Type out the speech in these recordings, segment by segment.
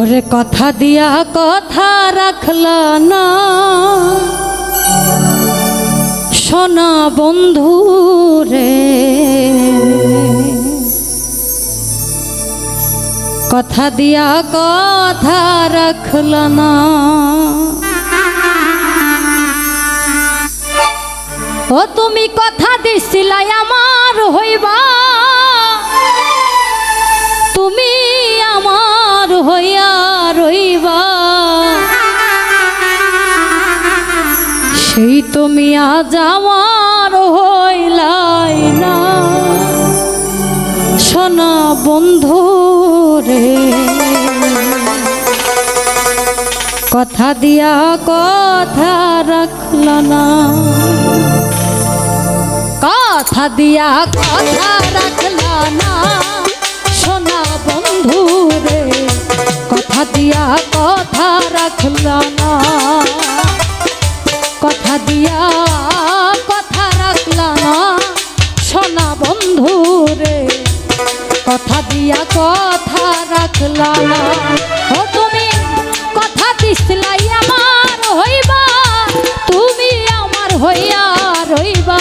ওরে কথা দিয়া কথা রাখল না। সোনা বন্ধু রে, কথা দিয়া কথা রাখল না। ও তুমি কথা দিছিলাই আমার হইবা। তুমি আজ আমার হইলাই না। সোনা বন্ধু রে। কথা দিয়া কথা রাখল না। কথা দিয়া কথা রাখল না। সোনা বন্ধু রে। কথা দিয়া কথা রাখল না। কথা দিয়া কথা রাখল ও তুমি কথা দিসলাই আমার হইবা, তুমি আমার হইয়া রইবা।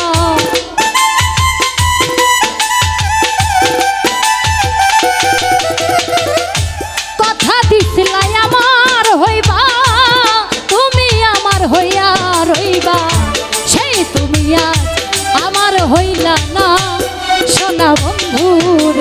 কথা দিছিলাই আমার হইবা, তুমি আমার হইয়া রইবা। সেই তুমি আমার হইলা না, সোনা বন্ধু রে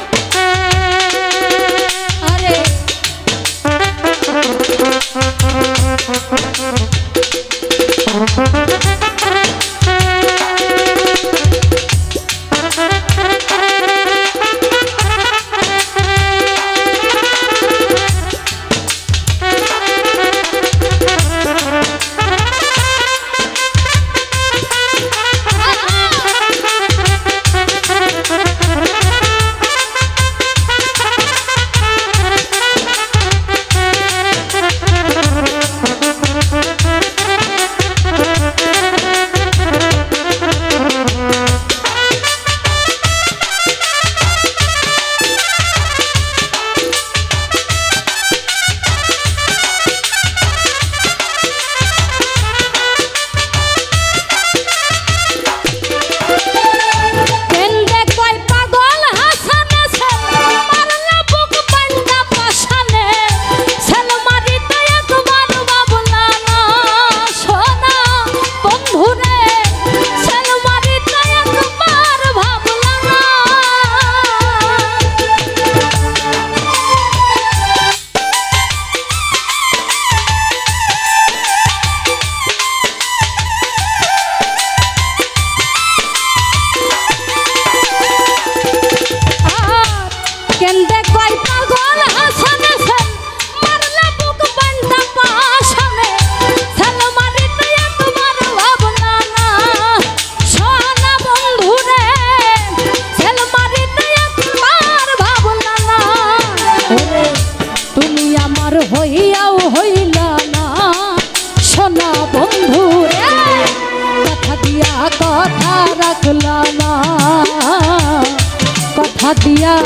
কথা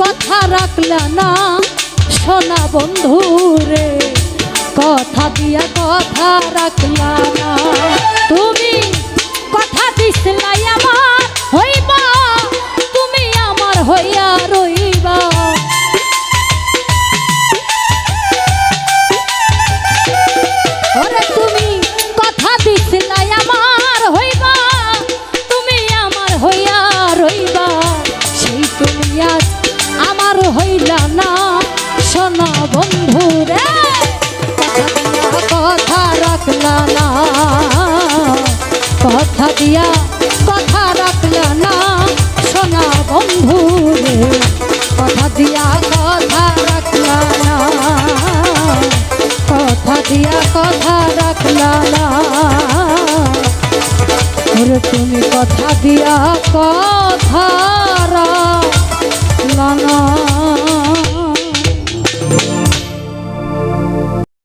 কথা রাখলা না। সোনা বন্ধু রে, কথা দিয়া কথা রাখলা না। তুমি কথা দিসলাই আমার হইবা, তুমি আমার হইয়া দিয়া কথা রাখলা না। তুমি কথা দিয়া কথা